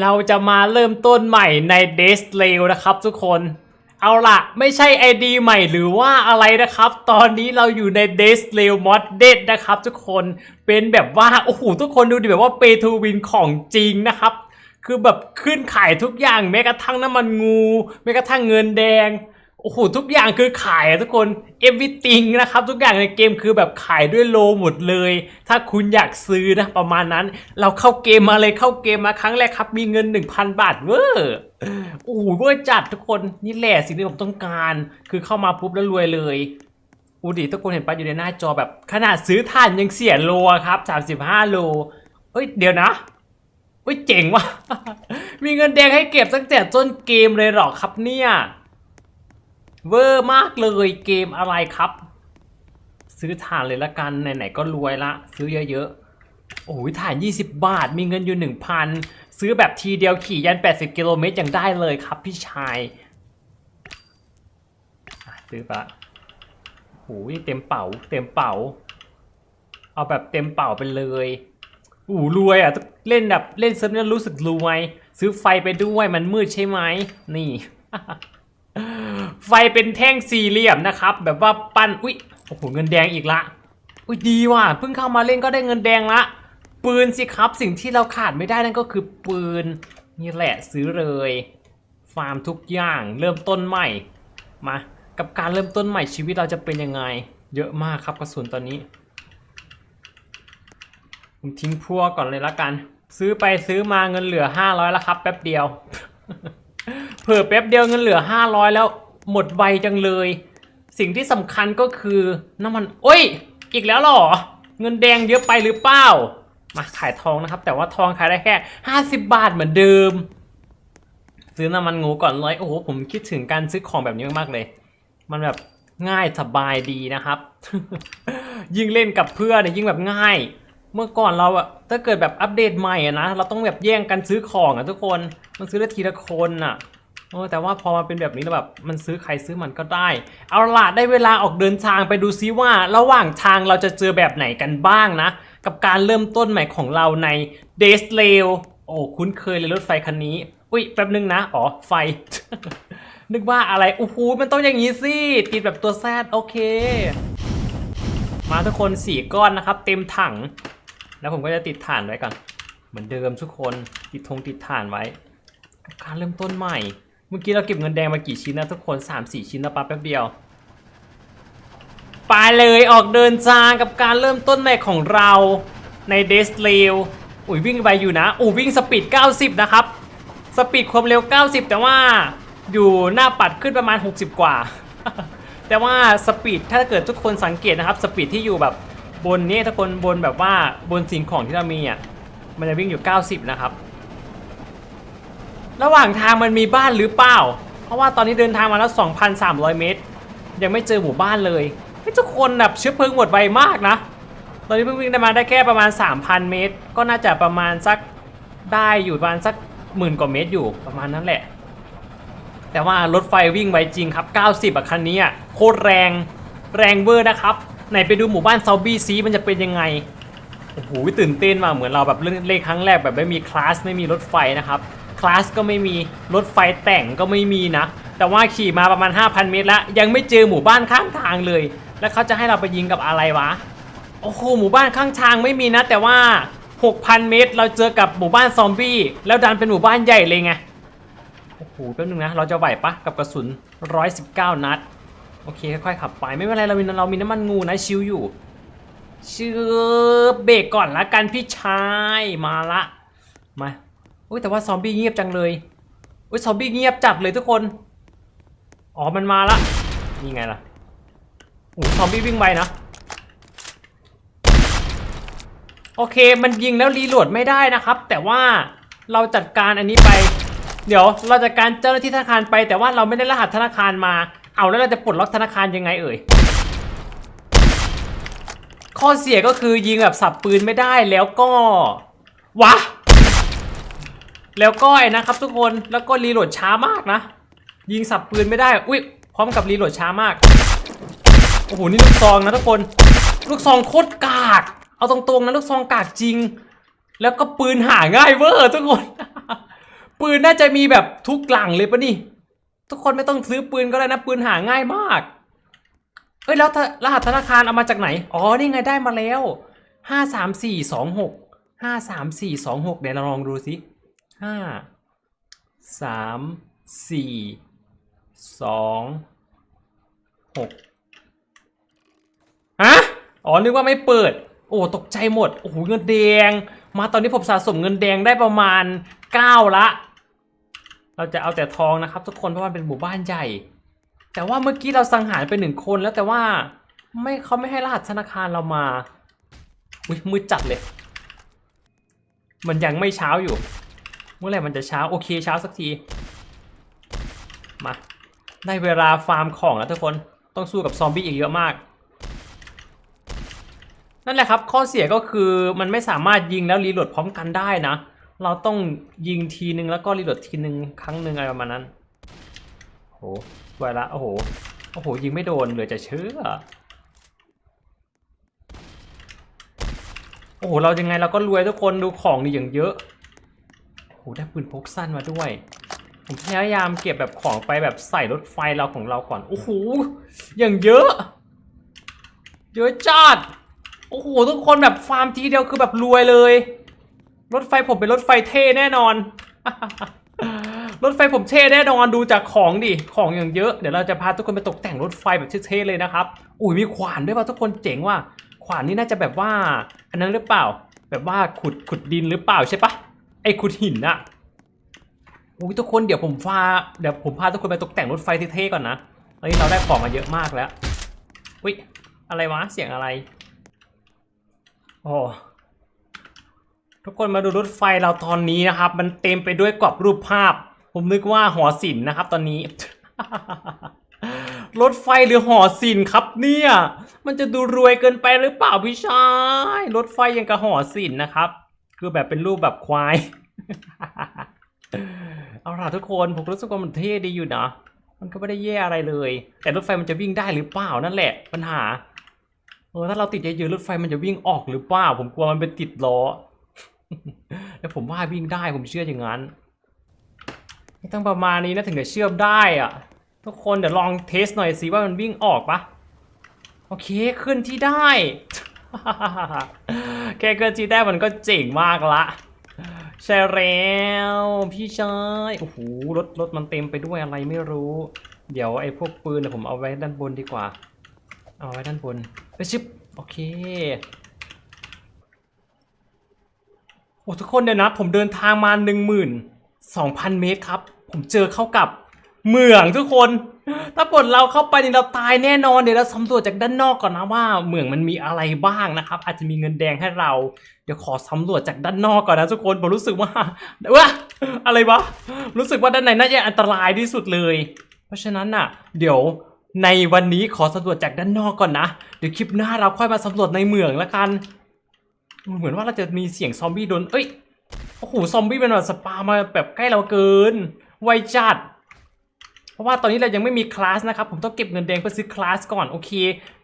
เราจะมาเริ่มต้นใหม่ใน d e s l a y นะครับทุกคน เอาล่ะ ไม่ใช่ ID ใหม่หรือว่าอะไรนะครับ ตอนนี้เราอยู่ใน d e s l a y Modded นะครับทุกคนเป็นแบบว่า โอ้โห ทุกคนดูดิแบบว่าเปทูวินของจริงนะครับ คือแบบขึ้นขายทุกอย่างแม้กระทั่งน้ำมันงู แม้กระทั่งเงินแดง โอ้โหทุกอย่างคือขายอะทุกคน everything นะครับ ทุกอย่างในเกมคือแบบขายด้วยโลหมดเลย ถ้าคุณอยากซื้อนะประมาณนั้น เราเข้าเกมมาเลยเข้าเกมมาครั้งแรกครับ มีเงิน 1,000 บาทเวอร์โอ้โหเวอร์จัดทุกคนนี่แหละสิ่งที่ผมต้องการ คือเข้ามาปุ๊บแล้วรวยเลยอูดิทุกคนเห็นปะอยู่ในหน้าจอแบบขนาดซื้อถ่านยังเสียโลครับ 35 โลเฮ้ยเดี๋ยวนะเฮ้ยเจ๋งว่ะมีเงินแดงให้เก็บตั้งแต่ต้นเกมเลยหรอครับเนี่ย เวอร์มากเลยเกมอะไรครับ ซื้อถ่านเลยละกัน ไหนๆก็รวยละ ซื้อเยอะๆ โอ้ยถ่าน 20 บาท มีเงินอยู่ 1,000 ซื้อแบบทีเดียวขี่ยัน 80 กิโลเมตรยังได้เลยครับพี่ชายซื้อปะโอ้ยเต็มเป๋า เต็มเป๋า เอาแบบเต็มเป๋าไปเลยอู้รวยอะเล่นแบบเล่นเซิร์ฟนี้รู้สึกรวย ซื้อไฟไปด้วยมันมืดใช่ไหมนี่ ไฟเป็นแท่งสี่เหลี่ยมนะครับ แบบว่าปั้นอุ้ยโอ้โหเงินแดงอีกละอุ้ยดีว่ะเพิ่งเข้ามาเล่นก็ได้เงินแดงละ ปืนสิครับสิ่งที่เราขาดไม่ได้นั่นก็คือปืนนี่แหละซื้อเลย ฟาร์มทุกอย่างเริ่มต้นใหม่มากับการเริ่มต้นใหม่ชีวิตเราจะเป็นยังไง เยอะมากครับกระสุนตอนนี้ผมทิ้งพวกก่อนเลยละกัน ซื้อไปซื้อมาเงินเหลือ 500แล้วครับ แป๊บเดียว เผื่อแป๊บเดียวเงินเหลือ 500 แล้ว หมดไวจังเลย สิ่งที่สำคัญก็คือน้ำมันโอ้ย อีกแล้วหรอ เงินแดงเยอะไปหรือเปล่า มาขายทองนะครับ แต่ว่าทองขายได้แค่ 50 บาทเหมือนเดิม ซื้อน้ำมันงูก่อนเลยโอ้โหผมคิดถึงการซื้อของแบบนี้มากเลย มันแบบง่ายสบายดีนะครับ ยิ่งเล่นกับเพื่อนเนี่ยยิ่งแบบง่าย เมื่อก่อนเราอะถ้าเกิดแบบอัปเดตใหม่อะนะ เราต้องแบบแย่งกันซื้อของอะทุกคน มันซื้อได้ทีละคนอะ โอ้แต่ว่าพอมาเป็นแบบนี้แล้วแบบมันซื้อใครซื้อมันก็ได้ เอาล่ะได้เวลาออกเดินทางไปดูซิว่า ระหว่างทางเราจะเจอแบบไหนกันบ้างนะ กับการเริ่มต้นใหม่ของเราใน d a y s l a โอ้คุ้นเคยเลยรถไฟคันนี้ อุ้ยแป๊บนึงนะ อ๋อ ไฟ นึกว่าอะไรโอ้โหมันต้องอย่างนี้สิติดแบบตัวแซดโอเค มาทุกคนสี่ก้อนนะครับ เต็มถัง แล้วผมก็จะติดฐานไว้ก่อน เหมือนเดิมทุกคนติดธงติดฐานไว้ การเริ่มต้นใหม่ มื่อกี้เราเก็บเงินแดงมากี่ชิ้นนะทุกคน3-4ชิ้นนะปั๊บแป๊บเดียวไปเลยออกเดินทางกับการเริ่มต้นใหม่ของเราในเดสเลวอุ้ยวิ่งไปอยู่นะอู้วิ่งสปีด 90 นะครับ สปีดความเร็ว 90 แต่ว่าอยู่หน้าปัดขึ้นประมาณ 60 กว่า แต่ว่าสปีดถ้าเกิดทุกคนสังเกตนะครับสปีดที่อยู่แบบบนนี้ทุกคนบนแบบว่าบนสิ่งของที่เรามีอะมันจะวิ่งอยู่ 90 นะครับ ระหว่างทางมันมีบ้านหรือเปล่า เพราะว่าตอนนี้เดินทางมาแล้ว 2,300 เมตร ยังไม่เจอหมู่บ้านเลยเฮ้ยทุกคนแบบเชื้อเพลิงหมดไวมากนะ ตอนนี้เพิ่งวิ่งได้มาได้แค่ประมาณ 3,000 เมตร ก็น่าจะประมาณสักได้อยู่ประมาณสักหมื่นกว่าเมตรอยู่ประมาณนั้นแหละ แต่ว่ารถไฟวิ่งไวจริงครับ 90อะคันนี้อะโคตรแรงแรงเวอร์นะครับไหนไปดูหมู่บ้านซอมบี้ซีมันจะเป็นยังไงโอ้โหตื่นเต้นมาเหมือนเราแบบเล่นเล่นครั้งแรกแบบไม่มีคลาสไม่มีรถไฟนะครับ ลาสก็ไม่มี รถไฟแต่งก็ไม่มีนะ แต่ว่าขี่มาประมาณ 5,000 เมตรแล้ว ยังไม่เจอหมู่บ้านข้างทางเลย แล้วเขาจะให้เราไปยิงกับอะไรวะ โอ้โห หมู่บ้านข้างทางไม่มีนะ แต่ว่า 6,000 เมตร เราเจอกับหมู่บ้านซอมบี้ แล้วดันเป็นหมู่บ้านใหญ่เลยไง โอ้โห แป๊บนึงนะ เราจะไหวปะกับกระสุน 119 นัด โอเค ค่อยๆขับไป ไม่เป็นไร เรามีเรามีน้ำมันงูนะ ชิวอยู่ชื่อเบรกก่อนละกันพี่ชาย มาละ มา อุ้ยแต่ว่าซอมบี้เงียบจังเลยอุ้ยซอมบี้เงียบจัดเลยทุกคน อ๋อมันมาละนี่ไงล่ะโอ้ซอมบี้วิ่งไปนะ โอเคมันยิงแล้วรีโหลดไม่ได้นะครับ แต่ว่าเราจัดการอันนี้ไป เดี๋ยวเราจัดการเจ้าหน้าที่ธนาคารไป แต่ว่าเราไม่ได้รหัสธนาคารมา เอาแล้วเราจะปลดล็อกธนาคารยังไงเอ่ย ข้อเสียก็คือยิงแบบสับปืนไม่ได้แล้วก็วะ แล้วก็ไอ้นะครับทุกคนแล้วก็รีโหลดช้ามากนะ ยิงสับปืนไม่ได้อุ้ยพร้อมกับรีโหลดช้ามากโอ้โหนี่ลูกซองนะทุกคน ลูกซองโคตรกาก เอาตรงๆนะลูกซองกากจริง แล้วก็ปืนหาง่ายเวอร์ทุกคน ปืนน่าจะมีแบบทุกหลังเลยปะนี่ ทุกคนไม่ต้องซื้อปืนก็ได้นะ ปืนหาง่ายมากเอ้ยแล้วรหัสธนาคารเอามาจากไหน อ๋อนี่ไงได้มาแล้วห้าสามสี่สองหกห้าสามสี่สองหกเดี๋ยวเราลองดูสิ ห้าสามสี่สองหกฮะอ๋อนึกว่าไม่เปิด โอ้ตกใจหมด โอ้โหเงินแดง มาตอนนี้ผมสะสมเงินแดงได้ประมาณเก้าละ เราจะเอาแต่ทองนะครับ ทุกคนเพราะว่ามันเป็นหมู่บ้านใหญ่ แต่ว่าเมื่อกี้เราสังหารไปหนึ่งคนแล้วแต่ว่าไม่เขาไม่ให้รหัสธนาคารเรามาอุ้ยมืดจัดเลย มันยังไม่เช้าอยู่ มื่อไหร่มันจะเช้าโอเคเช้าสักที มาได้เวลาฟาร์มของแล้วทุกคนต้องสู้กับซอมบี้อีกเยอะมาก นั่นแหละครับ ข้อเสียก็คือมันไม่สามารถยิงแล้วรีโหลดพร้อมกันได้นะ เราต้องยิงทีนึงแล้วก็รีโหลดทีนึงครั้งหนึ่งอะไรประมาณนั้นโอ้โหสวยละโอ้โหโอ้โหยิงไม่โดนเหลือจะเชื่อโอ้โหเรายังไงเราก็รวยทุกคนดูของนี่อย่างเยอะ โหได้ปืนพกสั้นมาด้วย ผมพยายามเก็บแบบของไปแบบใส่รถไฟเราของเราก่อน โอ้โห อย่างเยอะ เยอะจัด โอ้โห ทุกคนแบบฟาร์มทีเดียวคือแบบรวยเลย รถไฟผมเป็นรถไฟเท่แน่นอน รถไฟผมเท่แน่นอนดูจากของดิ ของอย่างเยอะ เดี๋ยวเราจะพาทุกคนไปตกแต่งรถไฟแบบเท่ๆเลยนะครับ อุ้ยมีขวานด้วยว่ะทุกคนเจ๋งว่ะ ขวานนี่น่าจะแบบว่า อันนั้นหรือเปล่า แบบว่าขุดขุดดินหรือเปล่าใช่ปะ ไอ้ขุดหินอะโอ้ยทุกคนเดี๋ยวผมพาเดี๋ยวผมพาทุกคนไปตกแต่งรถไฟเท่ๆก่อนนะตอนนี้เราได้ของมาเยอะมากแล้วอุ้ยอะไรวะเสียงอะไรโอ้ทุกคนมาดูรถไฟเราตอนนี้นะครับ มันเต็มไปด้วยกรอบรูปภาพ ผมนึกว่าหอศิลป์นะครับ ตอนนี้ รถไฟหรือหอศิลป์ครับเนี่ย มันจะดูรวยเกินไปหรือเปล่าพี่ชาย รถไฟยังกับหอศิลป์นะครับ คือแบบเป็นรูปแบบควาย เอาล่ะทุกคนผมรู้สึกว่ามันเท่ดีอยู่นะ มันก็ไม่ได้แย่อะไรเลย แต่รถไฟมันจะวิ่งได้หรือเปล่านั่นแหละ ปัญหาเออถ้าเราติดเยอะๆรถไฟมันจะวิ่งออกหรือเปล่า ผมกลัวมันเป็นติดล้อแต่ผมว่าวิ่งได้ผมเชื่ออย่างนั้นต้องประมาณนี้นะถึงจะเชื่อมได้อะทุกคนเดี๋ยวลองเทสหน่อยสิว่ามันวิ่งออกปะโอเคขึ้นที่ได้ แค่เกินที่ได้มันก็เจ๋งมากละใช่แล้วพี่ชายโอ้โหรถรถมันเต็มไปด้วยอะไรไม่รู้ เดี๋ยวไอ้พวกปืนเดี๋ยผมเอาไว้ด้านบนดีกว่า เอาไว้ด้านบนไปชิปโอเคโอ้ทุกคนเดี๋ยวนะ ผมเดินทางมาหนึ่งหมื่นสองพันเมตรครับ ผมเจอเข้ากับเหมืองทุกคน ถ้าปลดเราเข้าไปนี่เราตายแน่นอนเดี๋ยวเราสำรวจจากด้านนอกก่อนนะว่าเหมืองมันมีอะไรบ้างนะครับ อาจจะมีเงินแดงให้เรา เดี๋ยวขอสำรวจจากด้านนอกก่อนนะทุกคนผมรู้สึกว่าว่าอะไรวะรู้สึกว่าด้านในน่าจะอันตรายที่สุดเลย เพราะฉะนั้นน่ะ เดี๋ยวในวันนี้ขอสำรวจจากด้านนอกก่อนนะ เดี๋ยวคลิปหน้าเราค่อยมาสำรวจในเหมืองละกัน เหมือนว่าเราจะมีเสียงซอมบี้โดนเอ้ยโอ้โหซอมบี้เป็นแบบสปามาแบบใกล้เราเกิน ไวจัด ราะว่าตอนนี้เรายังไม่มีคลาสนะครับ ผมต้องเก็บเงินแดงเพื่อซื้อคลาสก่อนโอเค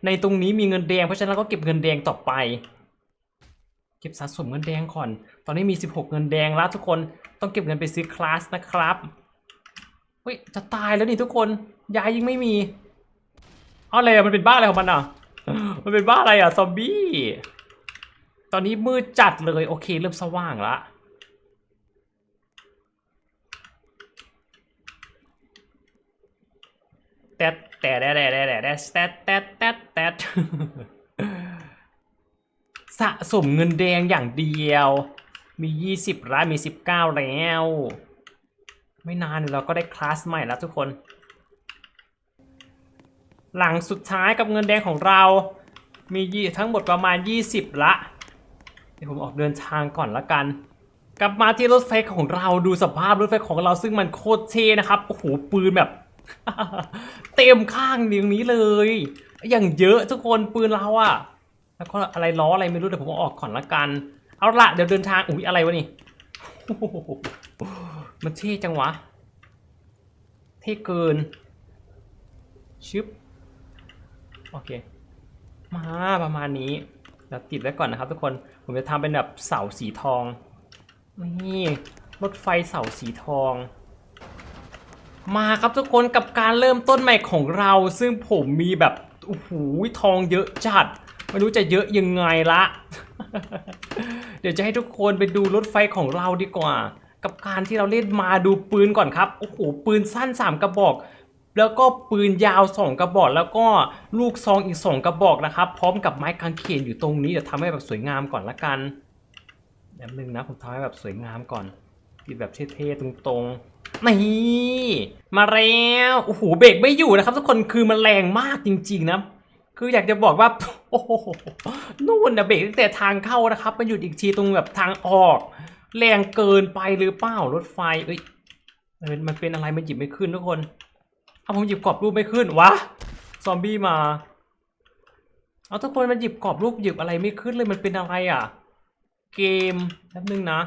ในตรงนี้มีเงินแดงเพราะฉะนั้นเราก็เก็บเงินแดงต่อไป เก็บสะสมเงินแดงก่อน ตอนนี้มี 16 เงินแดงแล้วทุกคนต้องเก็บเงินไปซื้อคลาสนะครับเฮ้ยจะตายแล้วนี่ทุกคนยายยังไม่มีเอาอะไรอะมันเป็นบ้าอะไรของมันอะมันเป็นบ้าอะไรอะซอมบี้ตอนนี้มืดจัดเลยโอเค เริ่มสว่างละ แต่แต่แต่แต่แต่แต่แต่แต่แต่แต่สะสมเงินแดงอย่างเดียว มี 20ล้านมี 19 แล้ว ไม่นานเดี๋ยวเราก็ได้คลาสใหม่แล้วทุกคน หลังสุดท้ายกับเงินแดงของเรา มียี่ทั้งหมดประมาณ 20 ละ เดี๋ยวผมออกเดินทางก่อนละกัน กลับมาที่รถไฟของเราดูสภาพรถไฟของเราซึ่งมันโคตรเท่นะครับ โอ้โหปืนแบบ เต็มข้างอย่างนี้เลย อย่างเยอะทุกคนปืนเราอะแล้วก็อะไรล้ออะไรไม่รู้เดี๋ยวผมอออกก่อนละกัน เอาละเดี๋ยวเดินทางอุ้ยอะไรวะนี่มันเท่จังวะ เท่เกิน ชึบ โอเค มาประมาณนี้เราติดไว้ก่อนนะครับทุกคน ผมจะทำเป็นแบบเสาสีทอง นี่ รถไฟเสาสีทอง มาครับทุกคนกับการเริ่มต้นใหม่ของเรา ซึ่งผมมีแบบโอ้โหทองเยอะจัด ไม่รู้จะเยอะยังไงละ เดี๋ยวจะให้ทุกคนไปดูรถไฟของเราดีกว่า กับการที่เราเล่นมาดูปืนก่อนครับโอ้โหปืนสั้น 3 กระบอก แล้วก็ปืนยาว 2 กระบอก แล้วก็ลูกซองอีก 2 กระบอกนะครับ พร้อมกับไม้กางเขนอยู่ตรงนี้เดี๋ยวทำให้แบบสวยงามก่อนละกันแบบนึงนะผมทำให้แบบสวยงามก่อน ติดแบบเท่ๆตรงๆนี่มาแล้วโอ้โหเบรกไม่อยู่นะครับ ทุกคนคือมันแรงมากจริง ๆ นะคืออยากจะบอกว่าโอ้โหนู่นนะเบรกตั้งแต่ทางเข้านะครับมันหยุดอีกทีตรงแบบทางออก แรงเกินไปหรือเปล่ารถไฟเอ้ยมันเป็นอะไรมันหยิบไม่ขึ้นทุกคนเอาผมหยิบกรอบรูปไม่ขึ้นวะซอมบี้มาเอาทุกคนมันหยิบกรอบรูปหยิบอะไรไม่ขึ้นเลยมันเป็นอะไรอะ เกมแป๊บนึงนะ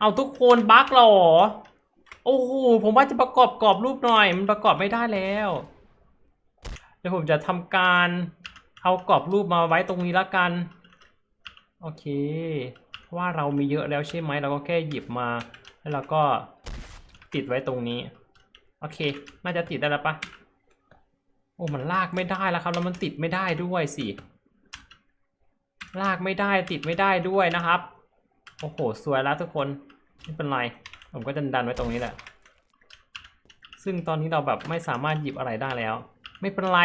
เอาทุกคนบั๊กหรอ โอ้โห ผมว่าจะประกอบกรอบรูปหน่อย มันประกอบไม่ได้แล้ว เดี๋ยวผมจะทำการเอากรอบรูปมาไว้ตรงนี้ละกัน โอเค ว่าเรามีเยอะแล้วใช่ไหม เราก็แค่หยิบมา แล้วเราก็ติดไว้ตรงนี้ โอเค น่าจะติดได้แล้วปะโอ้ มันลากไม่ได้แล้วครับ แล้วมันติดไม่ได้ด้วยสิ ลากไม่ได้ติดไม่ได้ด้วยนะครับ โอ้โห สวยแล้วทุกคน ไม่เป็นไร ผมก็จะดันไว้ตรงนี้แหละ ซึ่งตอนนี้เราแบบไม่สามารถหยิบอะไรได้แล้ว ไม่เป็นไร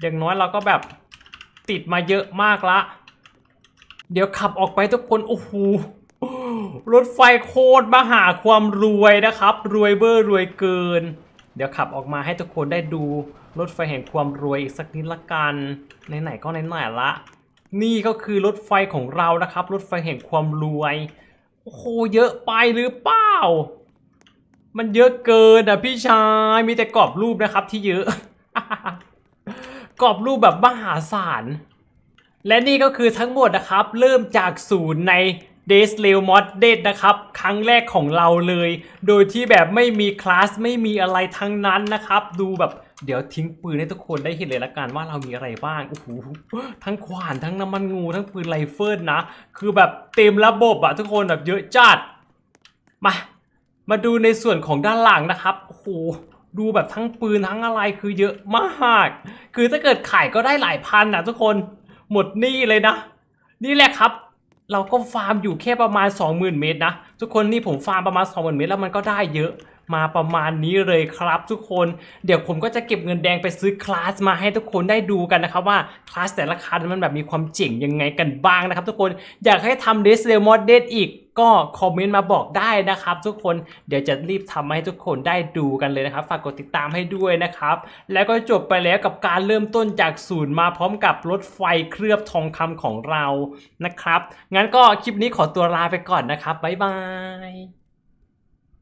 อย่างน้อยเราก็แบบติดมาเยอะมากละ เดี๋ยวขับออกไปทุกคน โอ้โห รถไฟโคตรมหาความรวยนะครับ รวยเบอร์รวยเกิน เดี๋ยวขับออกมาให้ทุกคนได้ดูรถไฟแห่งความรวยอีกสักนิดละกัน ไหนๆก็ไหนๆละ นี่ก็คือรถไฟของเรานะครับ รถไฟแห่งความรวย โอ้โห เยอะไปหรือเปล่า มันเยอะเกินอะพี่ชาย มีแต่กรอบรูปนะครับที่เยอะ กรอบรูปแบบมหาศาล และนี่ก็คือทั้งหมดนะครับ เริ่มจากศูนย์ใน d a y s l a v Mod d e d นะครับ ครั้งแรกของเราเลย โดยที่แบบไม่มีคลาสไม่มีอะไรทั้งนั้นนะครับ ดูแบบ เดี๋ยวทิ้งปืนให้ทุกคนได้เห็นเลยละกันว่าเรามีอะไรบ้างโอ้โหทั้งขวานทั้งน้ำมันงูทั้งปืนไรเฟิลนะ คือแบบเต็มระบบอะทุกคนแบบเยอะจัดมามาดูในส่วนของด้านหลังนะครับโอ้โหดูแบบทั้งปืนทั้งอะไรคือเยอะมาก คือถ้าเกิดขายก็ได้หลายพันนะทุกคนหมดหนี่เลยนะ นี่แหละครับ เราก็ฟาร์มอยู่แค่ประมาณ 20,000 เมตรนะ ทุกคนนี่ผมฟาร์มประมาณ 20,000 เมตรแล้วมันก็ได้เยอะ มาประมาณนี้เลยครับทุกคนเดี๋ยวผมก็จะเก็บเงินแดงไปซื้อคลาสมาให้ทุกคนได้ดูกันนะครับว่าคลาสแต่ละคลาสมันแบบมีความเจ๋งยังไงกันบ้างนะครับทุกคนอยากให้ทำเดสเลมอดเดตอีกก็คอมเมนต์มาบอกได้นะครับทุกคนเดี๋ยวจะรีบทำให้ทุกคนได้ดูกันเลยนะครับ ฝากกดติดตามให้ด้วยนะครับ แล้วก็จบไปแล้วกับการเริ่มต้นจากศูนย์มาพร้อมกับรถไฟเคลือบทองคำของเรานะครับ งั้นก็คลิปนี้ขอตัวลาไปก่อนนะครับบ๊ายบาย